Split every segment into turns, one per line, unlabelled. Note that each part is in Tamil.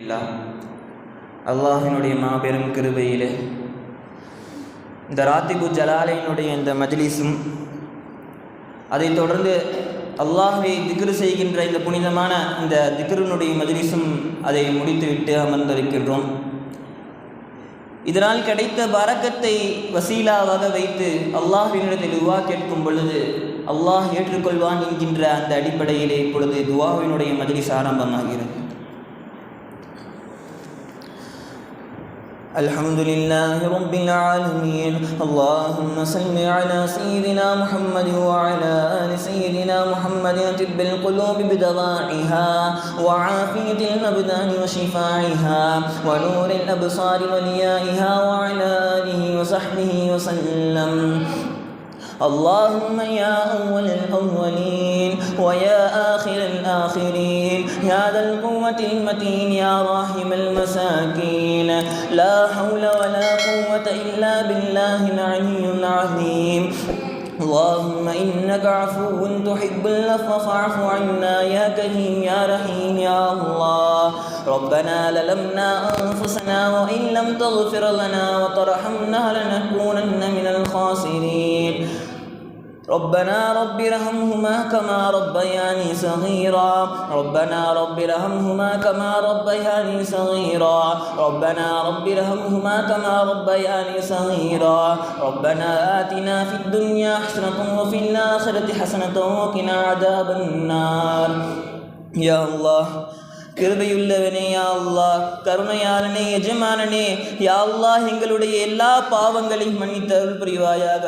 இல்லா அல்லாஹினுடைய மாபெரும் கிருபையிலே இந்த ராத்திபு ஜலாலையினுடைய இந்த மஜ்லிஸும் அதைத் தொடர்ந்து அல்லாஹை திக்ரு செய்கின்ற இந்த புனிதமான இந்த திக்ருனுடைய மஜ்லிஸும் அதை முடித்துவிட்டு அமர்ந்திருக்கின்றோம். இதனால் கிடைத்த பறக்கத்தை வசீலாவாக வைத்து அல்லாஹினிடத்தில் துவா கேட்கும் பொழுது அல்லாஹ் ஏற்றுக்கொள்வான் என்கின்ற அந்த அடிப்படையிலே இப்பொழுது துவாவினுடைய மஜ்லிஸ் ஆரம்பமாகிறது. الحمد لله رب العالمين. اللهم صل على سيدنا محمد وعلى آل سيدنا محمد. طب القلوب بدواعها وعافية الأبدان وشفاعها ونور الأبصار وليائها وعلى آله وصحبه وسلم. اللهم يا أول الأولين ويا آخر الآخرين يا ذا القوة المتين يا راحم المساكين. لا حول ولا قوة إلا بالله العلي العظيم. اللهم إنك عفو تحب العفو فاعف عنا يا كريم يا رحيم يا الله. ربنا للمنا أنفسنا وإن لم تغفر لنا وترحمنا لنكونن من الخاسرين. ربنا رب ارحمهما كما ربياني صغيرا. ربنا رب ارحمهما كما ربياني صغيرا. ربنا رب ارحمهما كما ربياني صغيرا. ربنا آتنا في الدنيا حسنة وفي الآخرة حسنة وقنا عذاب النار. يا الله. கிருபையுள்ளவனே யா அல்லாஹ் கருணையாளனே எஜமானனே யா எங்களுடைய எல்லா பாவங்களையும் மன்னித்து புரிவாயாக.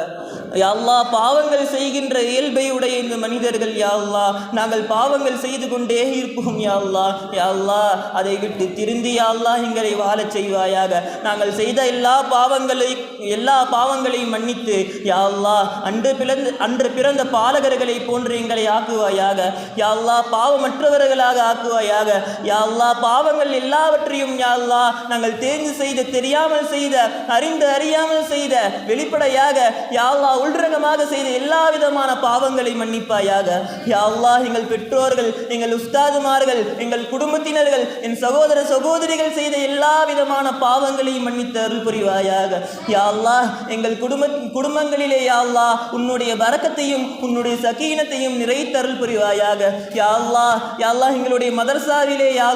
யாழ்லா பாவங்கள் செய்கின்ற இயல்பையுடைய இந்த மனிதர்கள் யாழ்லா நாங்கள் பாவங்கள் செய்து கொண்டே இருப்போம் யாழ்லா யாழ்லா அதை விட்டு திருந்தி யாழ்லா எங்களை வாழச் செய்வாயாக. நாங்கள் செய்த எல்லா பாவங்களை எல்லா பாவங்களையும் மன்னித்து யாழ்லா அன்று பிறந்த அன்று பிறந்த பாலகர்களை போன்று எங்களை ஆக்குவாயாக. யாழ்லா பாவமற்றவர்களாக ஆக்குவாயாக. யாழ்லா பாவங்கள் எல்லாவற்றையும் யாழ்லா நாங்கள் தேர்ந்து செய்த தெரியாமல் செய்த அறிந்து அறியாமல் செய்த வெளிப்படையாக யாழ்லா உள்ரகமாக உள்ரங்கமாக செய்த எல்லா விதமான பாவங்களை மன்னிப்பாயாக. யாழ்லா எங்கள் பெற்றோர்கள் எங்கள் உஸ்தாதுமார்கள் எங்கள் குடும்பத்தினர்கள் என் சகோதர சகோதரிகள் செய்த எல்லா விதமான பாவங்களையும் மன்னித்து அருள் புரிவாயாக. யாழ்லா எங்கள் குடும்ப குடும்பங்களிலே யாழ்லா உன்னுடைய வரக்கத்தையும் உன்னுடைய சகீனத்தையும் நிறைத்தருள் புரிவாயாக. யாழ்லா யாழ்லா எங்களுடைய மதர்சாவிலே யா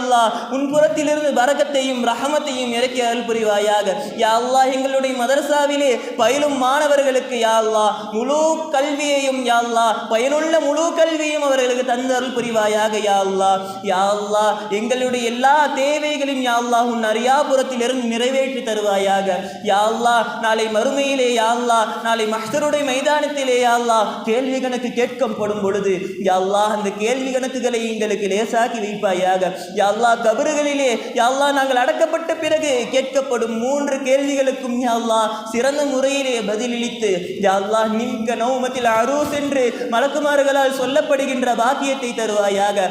உன் புறத்திலிருந்து பரக்கத்தையும் ரஹமத்தையும் இறக்கி அருள் புரிவாயாக யா எங்களுடைய மதரசாவிலே பயிலும் மாணவர்களுக்கு யா அல்லாஹ் முழு கல்வியையும் யா பயனுள்ள முழு கல்வியும் அவர்களுக்கு தந்து அருள் புரிவாயாக யா அல்லா யா அல்லாஹ் எங்களுடைய எல்லா தேவைகளையும் யா உன் அரியாபுரத்திலிருந்து நிறைவேற்றி தருவாயாக. யா நாளை மறுமையிலே யா அல்லாஹ் நாளை மஹ்தருடைய மைதானத்திலே யா கேள்வி கணக்கு கேட்கப்படும் பொழுது யா அந்த கேள்வி கணக்குகளை எங்களுக்கு லேசாக்கி வைப்பாயாக. எல்லா கபறுகளிலே யா நாங்கள் அடக்கப்பட்ட பிறகு கேட்கப்படும் மூன்று கேள்விகளுக்கும் யா சிறந்த முறையிலே பதிலளித்து யா அல்லாஹ் நிம்க நௌமத்தில் அரூஸ் என்று மலக்குமார்களால் சொல்லப்படுகின்ற பாக்கியத்தை தருவாயாக.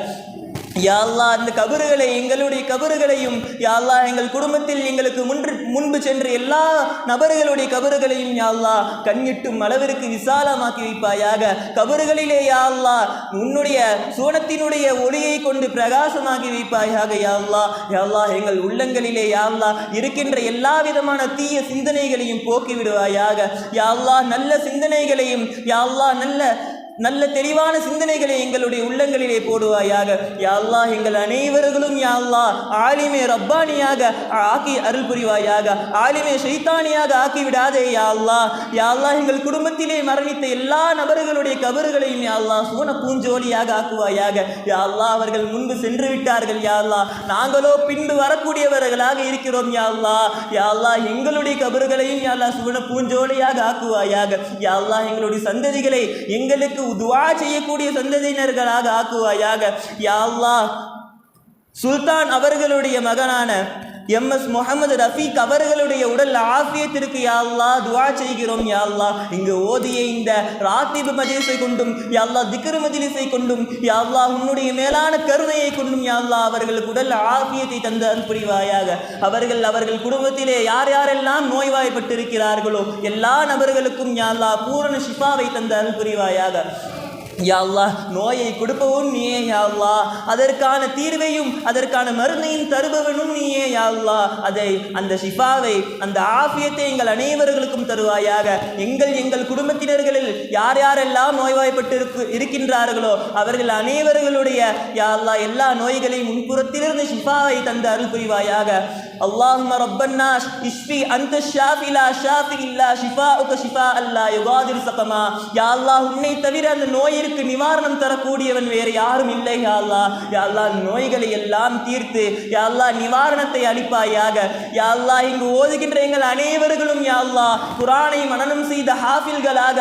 யாழ்லா அந்த கபறுகளை எங்களுடைய கபறுகளையும் யாழ்லா எங்கள் குடும்பத்தில் எங்களுக்கு முன்று முன்பு சென்ற எல்லா நபர்களுடைய கபறுகளையும் யாழ்லா கண்ணிட்டும் அளவிற்கு விசாலமாக்கி வைப்பாயாக. கபறுகளிலே யாழ்லா உன்னுடைய சூனத்தினுடைய ஒளியை கொண்டு பிரகாசமாக்கி வைப்பாயாக யாழ்லா யாழ்லா எங்கள் உள்ளங்களிலே யாழ்லா இருக்கின்ற எல்லா விதமான தீய சிந்தனைகளையும் போக்கிவிடுவாயாக யாழ்லா நல்ல சிந்தனைகளையும் யாழ்லா நல்ல நல்ல தெளிவான சிந்தனைகளை எங்களுடைய உள்ளங்களிலே போடுவாயாக. யாழ்லா எங்கள் அனைவர்களும் யாழ்லா ஆலிமே ரப்பானியாக ஆக்கி அருள் புரிவாயாக. ஆலிமே ஷைத்தானியாக ஆக்கி விடாதே யாழ்லா எங்கள் குடும்பத்திலே மரணித்த எல்லா நபர்களுடைய கபறுகளையும் யாழ்லா சூன பூஞ்சோலியாக ஆக்குவாயாக. யாழ்லா அவர்கள் முன்பு சென்று விட்டார்கள் யாழ்லா நாங்களோ பின்பு வரக்கூடியவர்களாக இருக்கிறோம் யாழ்லா யாழ்லா எங்களுடைய கபறுகளையும் யாழ்லா சூன பூஞ்சோலியாக ஆக்குவாயாக. யாழ்லா எங்களுடைய சந்ததிகளை எங்களுக்கு துவா செய்யக்கூடிய சந்ததியினர்களாக ஆக்குவாயாக. யா அல்லாஹ் சுல்தான் அவர்களுடைய மகனான எம் எஸ் முகமது ரஃபீக் அவர்களுடைய உடல் ஆஃபியத்திற்கு யாழ்லா துவா செய்கிறோம் யாழ்லா இங்கு ஓதிய இந்த ராத்திபு மஜிலிஸை கொண்டும் யாழ்லா திக்ரு மஜிலிஸை கொண்டும் யாழ்லா உன்னுடைய மேலான கருணையை கொண்டும் யாழ்லா அவர்களுக்கு உடல் ஆஃபியத்தை தந்து அருள் புரிவாயாக. அவர்கள் அவர்கள் குடும்பத்திலே யார் யாரெல்லாம் நோய்வாய்ப்பட்டிருக்கிறார்களோ எல்லா நபர்களுக்கும் யாழ்லா பூரண ஷிஃபாவை தந்து புரிவாயாக. யா நோயை கொடுப்பவும் நீயே யா அதற்கான தீர்வையும் அதற்கான மருந்தையும் தருபவனும் நீயே யா அதை அந்த ஷிஃபாவை அந்த ஆஃபியத்தை எங்கள் அனைவர்களுக்கும் தருவாயாக. எங்கள் எங்கள் குடும்பத்தினர்களில் யார் யாரெல்லாம் நோய்வாய்ப்பட்டு இருக்கு இருக்கின்றார்களோ அவர்கள் அனைவர்களுடைய யா எல்லா நோய்களையும் முன்புறத்திலிருந்து ஷிஃபாவை தந்து அருள் புரிவாயாக. اللهم رب الناس اشفي انت الشافي لا شافي الا شفاؤك شفاء لا يغادر سقما يا الله உன்னை தவிர அந்த நோயிற்கு நிவாரணம் தரக்கூடியவன் வேறு யாரும் இல்லை யா அல்லாஹ் யா அல்லாஹ் அந்த நோய்களை எல்லாம் தீர்த்து யா அல்லாஹ் நிவாரணத்தை அளிப்பாயாக யா அல்லாஹ் இங்கு ஓதுகின்ற எங்கள் அனைவர்களும் யா அல்லாஹ் குரானை மனனம் செய்த ஹாஃபில்களாக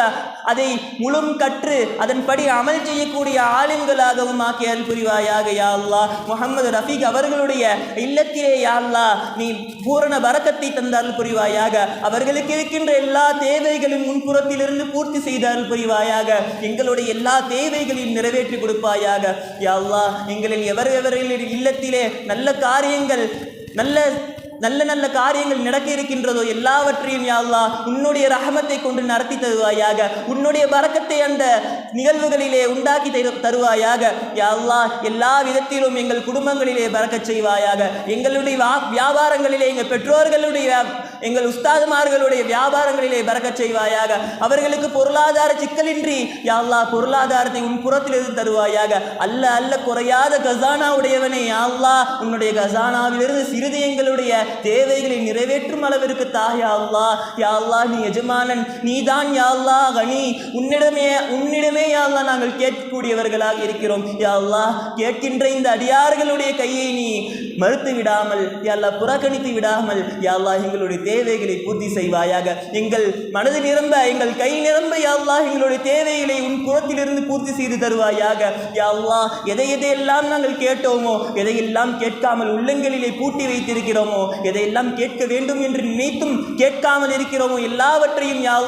அதை முழும் கற்று அதன்படி அமல் செய்யக்கூடிய ஆலிம்களாகவும் ஆக்கி அருள் புரிவாயாக யா அல்லாஹ் முகமது ரஃபீக் அவர்களுடைய இல்லத்திலே யா அல்லாஹ் நீ பூரண வரக்கத்தை தந்தார்கள் புரிவாயாக. அவர்களுக்கு இருக்கின்ற எல்லா தேவைகளையும் முன்புறத்திலிருந்து பூர்த்தி செய்தார்கள் புரிவாயாக. எங்களுடைய எல்லா தேவைகளையும் நிறைவேற்றி கொடுப்பாயாக. யாவா எங்களின் எங்களில் எவர் எவர்களின் இல்லத்திலே நல்ல காரியங்கள் நல்ல நல்ல நல்ல காரியங்கள் நடக்க இருக்கின்றதோ எல்லாவற்றையும் யாவா உன்னுடைய ரஹமத்தை கொண்டு நடத்தி தருவாயாக. உன்னுடைய பறக்கத்தை அந்த நிகழ்வுகளிலே உண்டாக்கி தரு- தருவாயாக. யா எல்லா விதத்திலும் எங்கள் குடும்பங்களிலே பறக்கச் செய்வாயாக. எங்களுடைய வா- வியாபாரங்களிலே எங்கள் பெற்றோர்களுடைய எங்கள் உஸ்தாதுமார்களுடைய வியாபாரங்களிலே பறக்கச் செய்வாயாக. அவர்களுக்கு பொருளாதார சிக்கலின்றி யா பொருளாதாரத்தை உன் புறத்திலிருந்து தருவாயாக. அல்ல அல்ல குறையாத கசானா உடையவனே யா உன்னுடைய கசானாவிலிருந்து சிறிது எங்களுடைய தேவைகளை நிறைவேற்றும் அளவிற்கு தாயா அல்லா யா அல்லா நீ எஜமானன் நீதான் யா அல்லாஹ் கனி. உன்னிடமே உன்னிடமே மட்டுமே அல்லாஹ் நாங்கள் கேட்கக்கூடியவர்களாக இருக்கிறோம். யா அல்லாஹ் கேட்கின்ற இந்த அடியார்களுடைய கையை நீ மறுத்து விடாமல் யா புறக்கணித்து விடாமல் யா எங்களுடைய தேவைகளை பூர்த்தி செய்வாயாக. எங்கள் மனது நிரம்ப எங்கள் கை நிரம்ப யா எங்களுடைய தேவைகளை உன் புறத்திலிருந்து பூர்த்தி செய்து தருவாயாக. யா எதை எதையெல்லாம் நாங்கள் கேட்டோமோ எதையெல்லாம் கேட்காமல் உள்ளங்களிலே பூட்டி வைத்திருக்கிறோமோ எதையெல்லாம் கேட்க வேண்டும் என்று நினைத்தும் கேட்காமல் இருக்கிறோமோ எல்லாவற்றையும் யா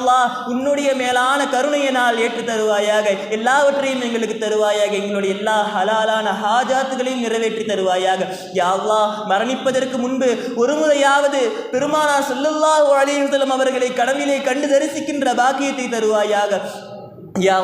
உன்னுடைய மேலான கருணையினால் ஏற்று தருவாயாக. எல்லாவற்றையும் எங்களுக்கு தருவாயாக எங்களுடைய எல்லா ஹலாலான ஹாஜாத்துகளையும் நிறைவேற்றி தருவாயாக. யாவா மரணிப்பதற்கு முன்பு ஒரு முறையாவது பெருமானா ஸல்லல்லாஹு அலைஹி அவர்களை கடலிலே கண்டு தரிசிக்கின்ற பாக்கியத்தை தருவாயாக. யா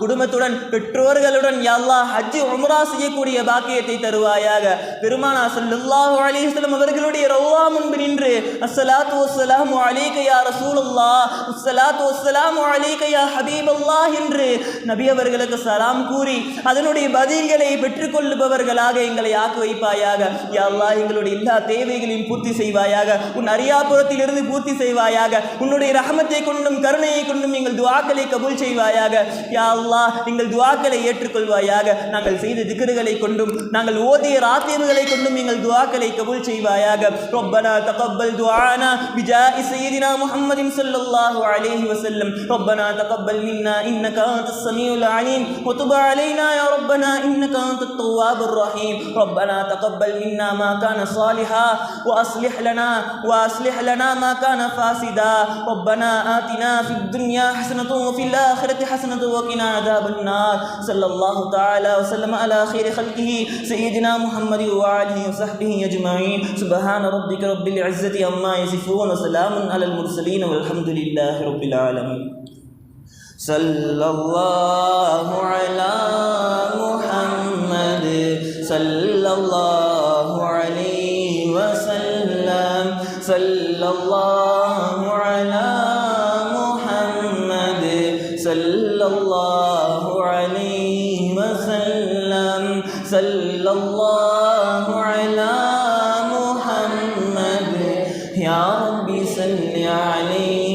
குடும்பத்துடன் பெற்றோர்களுடன் யா அல்லாஹ் உம்ரா செய்யக்கூடிய பாக்கியத்தை தருவாயாக. பெருமானா ஸல்லல்லாஹு அலிஸ்லம் அவர்களுடைய ரௌவா முன்பு நின்று அஸ்ஸலாத்து வஸ்ஸலாமு அலைக ரசூலுல்லா அஸ்ஸலாத்து வஸ்ஸலாமு அலைக ஹபீபல்லா என்று நபி அவர்களுக்கு சலாம் கூறி அதனுடைய பதில்களை பெற்றுக்கொள்ளுபவர்களாக எங்களை ஆக்கி வைப்பாயாக. யா எங்களுடைய எல்லா தேவைகளையும் பூர்த்தி செய்வாயாக. உன் அரியாபுரத்திலிருந்து பூர்த்தி செய்வாயாக. உன்னுடைய ரஹமத்தை கொண்டும் கருணையை கொண்டும் எங்கள் துவாக்களை கபூல் செய்வாயாக. யா அல்லாஹ் எங்கள் துஆக்களை ஏற்றுக்கொள்வாயாக நாங்கள் செய்த திக்ருகளை கொண்டும் நாங்கள் ஓதிய ராத்தியங்களை கொண்டும் எங்கள் துஆக்களை கபூல் செய்வாயாக ربنا تقبل دعانا بجاء سيدنا محمد صلى الله عليه وسلم ربنا تقبل منا انك انت السميع العليم وتب علينا يا ربنا انك انت التواب الرحيم ربنا تقبل منا ما كان صالحا واصلح لنا واصلح لنا ما كان فاسدا ربنا آتنا في الدنيا حسنة وفي الآخرة حسنة وقنا عذاب النار. صلى الله تعالى وسلم على خير خلقه سيدنا محمد وآله وصحبه أجمعين. سبحان ربك رب العزة عما يصفون وسلام على المرسلين والحمد لله رب العالمين. صلى الله على محمد صلى الله عليه وسلم. صلى الله يا رب صل عليه.